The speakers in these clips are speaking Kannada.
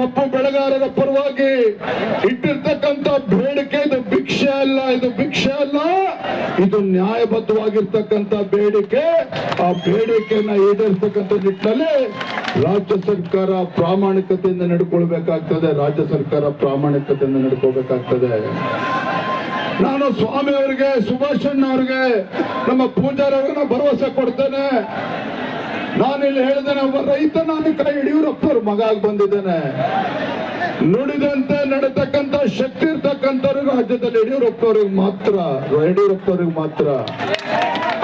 ಕಪ್ಪು ಬೆಳೆಗಾರರ ಪರವಾಗಿ ಇಟ್ಟಿರ್ತಕ್ಕಂಥ ಬೇಡಿಕೆ ಇದು ಭಿಕ್ಷೆ ಅಲ್ಲ, ಇದು ಭಿಕ್ಷೆ ಅಲ್ಲ. ಇದು ನ್ಯಾಯಬದ್ಧವಾಗಿರ್ತಕ್ಕಂಥ ಬೇಡಿಕೆ. ಆ ಬೇಡಿಕೆಯನ್ನ ಈಡೇರಿಸ್ತಕ್ಕಂಥ ನಿಟ್ಟಿನಲ್ಲಿ ರಾಜ್ಯ ಸರ್ಕಾರ ಪ್ರಾಮಾಣಿಕತೆಯಿಂದ ನಡ್ಕೊಳ್ಬೇಕಾಗ್ತದೆ, ರಾಜ್ಯ ಸರ್ಕಾರ ಪ್ರಾಮಾಣಿಕತೆಯಿಂದ ನಡ್ಕೋಬೇಕಾಗ್ತದೆ ನಾನು ಸ್ವಾಮಿ ಅವರಿಗೆ ಸುಭಾಷಣ್ಣ ಅವ್ರಿಗೆ ನಮ್ಮ ಪೂಜಾರಿ ಅವ್ರಿಗೆ ಭರವಸೆ ಕೊಡ್ತೇನೆ. ನಾನು ಇಲ್ಲಿ ಹೇಳಿದ್ದೇನೆ, ಒಬ್ಬ ರೈತ ನಾನು ಕೈ ಯಡಿಯೂರಪ್ಪ ಮಗ ಆಗಿ ಬಂದಿದ್ದೇನೆ. ನುಡಿದಂತೆ ನಡೆತಕ್ಕಂತ ಶಕ್ತಿ ಇರ್ತಕ್ಕಂಥವ್ರಿಗೆ, ರಾಜ್ಯದಲ್ಲಿ ಯಡಿಯೂರಪ್ಪ ಅವ್ರಿಗೆ ಮಾತ್ರ ಯಡಿಯೂರಪ್ಪ ಅವ್ರಿಗೆ ಮಾತ್ರ.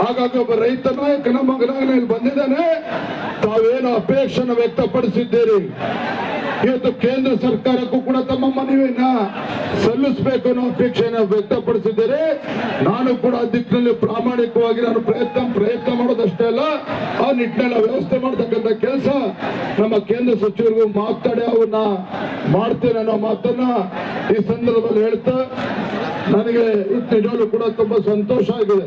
ಹಾಗಾಗಿ ಒಬ್ಬ ರೈತ ನಾಯಕನ ಮಗನಾಗ ಇಲ್ಲಿ ಬಂದಿದ್ದಾನೆ. ತಾವೇನು ಅಪೇಕ್ಷೆನ ವ್ಯಕ್ತಪಡಿಸಿದ್ದೀರಿ? ಇವತ್ತು ಕೇಂದ್ರ ಸರ್ಕಾರಕ್ಕೂ ಕೂಡ ತಮ್ಮ ಮನವಿಯನ್ನ ಸಲ್ಲಿಸಬೇಕು ಅನ್ನೋ ಅಪೇಕ್ಷೆಯನ್ನು ವ್ಯಕ್ತಪಡಿಸಿದ್ದಾರೆ. ನಾನು ಕೂಡ ಆ ದಿಕ್ಕಿನಲ್ಲಿ ಪ್ರಾಮಾಣಿಕವಾಗಿ ನಾನು ಪ್ರಯತ್ನ ಪ್ರಯತ್ನ ಮಾಡೋದಷ್ಟೇ ಅಲ್ಲ, ಆ ನಿಟ್ಟಿನಲ್ಲಿ ವ್ಯವಸ್ಥೆ ಮಾಡತಕ್ಕಂಥ ಕೆಲಸ ನಮ್ಮ ಕೇಂದ್ರ ಸಚಿವರಿಗೂ ಮಾತಾಡಿ ಅವನ್ನ ಮಾಡ್ತೇನೆ ಅನ್ನೋ ಮಾತನ್ನ ಈ ಸಂದರ್ಭದಲ್ಲಿ ಹೇಳ್ತಾ ನನಗೆ ನಿಜವಾಗ್ಲೂ ಕೂಡ ತುಂಬಾ ಸಂತೋಷ ಆಗಿದೆ.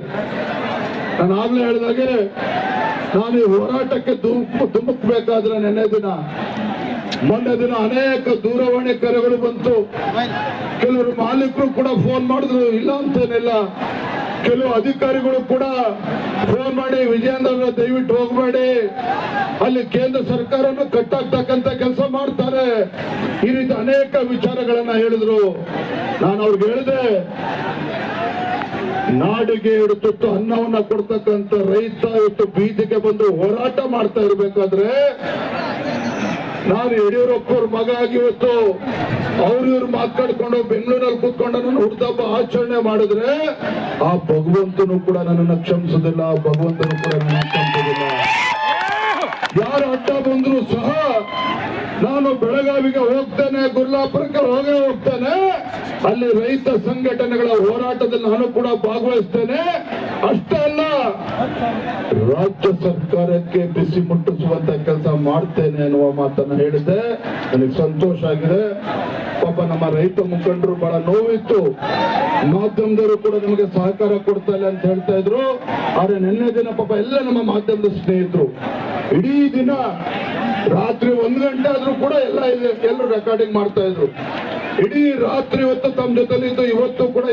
ನಾನು ಆಗ್ಲೇ ಹೇಳಿದಾಗೆ ನಾನು ಈ ಹೋರಾಟಕ್ಕೆ ಧುಮುಕ್ ಧುಮುಕ್ಬೇಕಾದ್ರೆ ನೆನ್ನೆ ದಿನ ಮೊನ್ನೆ ದಿನ ಅನೇಕ ದೂರವಾಣಿ ಕರೆಗಳು ಬಂತು. ಕೆಲವರು ಮಾಲೀಕರು ಕೂಡ ಫೋನ್ ಮಾಡಿದ್ರು, ಇಲ್ಲ ಅಂತೇನಿಲ್ಲ. ಕೆಲವು ಅಧಿಕಾರಿಗಳು ಕೂಡ ಫೋನ್ ಮಾಡಿ ವಿಜಯೇಂದ್ರ ದಯವಿಟ್ಟು ಹೋಗಬೇಡಿ. ಅಲ್ಲಿ ಕೇಂದ್ರ ಸರ್ಕಾರನು ಕಟ್ಟಾಗ್ತಕ್ಕಂತ ಕೆಲಸ ಮಾಡ್ತಾರೆ. ಈ ರೀತಿ ಅನೇಕ ವಿಚಾರಗಳನ್ನ ಹೇಳಿದ್ರು. ನಾನು ಅವ್ರಿಗೆ ಹೇಳಿದೆ, ನಾಡಿಗೆ ತುತ್ತು ಅನ್ನವನ್ನ ಕೊಡ್ತಕ್ಕಂತ ರೈತ ಇವತ್ತು ಬೀದಿಗೆ ಬಂದು ಹೋರಾಟ ಮಾಡ್ತಾ ಇರ್ಬೇಕಾದ್ರೆ ನಾನು ಯಡಿಯೂರಪ್ಪ ಅವ್ರ ಮಗ ಆಗಿ ಇವತ್ತು ಅವ್ರು ಇವ್ರು ಮಾತಾಡ್ಕೊಂಡು ಬೆಂಗಳೂರಲ್ಲಿ ಕೂತ್ಕೊಂಡು ನನ್ನ ಹುಟ್ಟದಬ್ಬ ಆಚರಣೆ ಮಾಡಿದ್ರೆ ಆ ಭಗವಂತನು ಕೂಡ ನನ್ನನ್ನು ಕ್ಷಮಿಸೋದಿಲ್ಲ ಭಗವಂತನು ಕೂಡ ನನ್ನ ಕ್ಷಮಿಸೋದಿಲ್ಲ. ಯಾರು ಅಡ್ಡ ಬಂದ್ರು ಸಹ ನಾನು ಬೆಳಗಾವಿಗೆ ಹೋಗ್ತೇನೆ, ಗುರ್ಲಾಪುರಕ್ಕೆ ಹೋಗೇ ಹೋಗ್ತೇನೆ, ಅಲ್ಲಿ ರೈತ ಸಂಘಟನೆಗಳ ಹೋರಾಟದಲ್ಲಿ ನಾನು ಕೂಡ ಭಾಗವಹಿಸ್ತೇನೆ. ಅಷ್ಟೇ ರಾಜ್ಯ ಸರ್ಕಾರಕ್ಕೆ ಬಿಸಿ ಮುಟ್ಟಿಸುವಂತ ಕೆಲಸ ಮಾಡ್ತೇನೆ ಅನ್ನುವ ಮಾತನ್ನ ಹೇಳಿದ್ದೆ ನನಗೆ ಸಂತೋಷ ಆಗಿದೆ. ಪಾಪ ನಮ್ಮ ರೈತ ಮುಖಂಡರು ಬಹಳ ನೋವಿತ್ತು. ಮಾಧ್ಯಮದವರು ಕೂಡ ನಮಗೆ ಸಹಕಾರ ಕೊಡ್ತಾ ಇಲ್ಲ ಅಂತ ಹೇಳ್ತಾ ಇದ್ರು. ಆದ್ರೆ ನಿನ್ನೆ ದಿನ ಪಾಪ ಎಲ್ಲ ನಮ್ಮ ಮಾಧ್ಯಮದ ಸ್ನೇಹಿತರು, ಇಡೀ ದಿನ ರಾತ್ರಿ ಒಂದ್ ಗಂಟೆ ಆದ್ರೂ ಕೂಡ ಎಲ್ಲ ಎಲ್ಲರೂ ರೆಕಾರ್ಡಿಂಗ್ ಮಾಡ್ತಾ ಇದ್ರು. ಇಡೀ ರಾತ್ರಿ ಹೊತ್ತು ತಮ್ಮ ಜೊತೆಲಿ ಇದ್ದು ಇವತ್ತು ಕೂಡ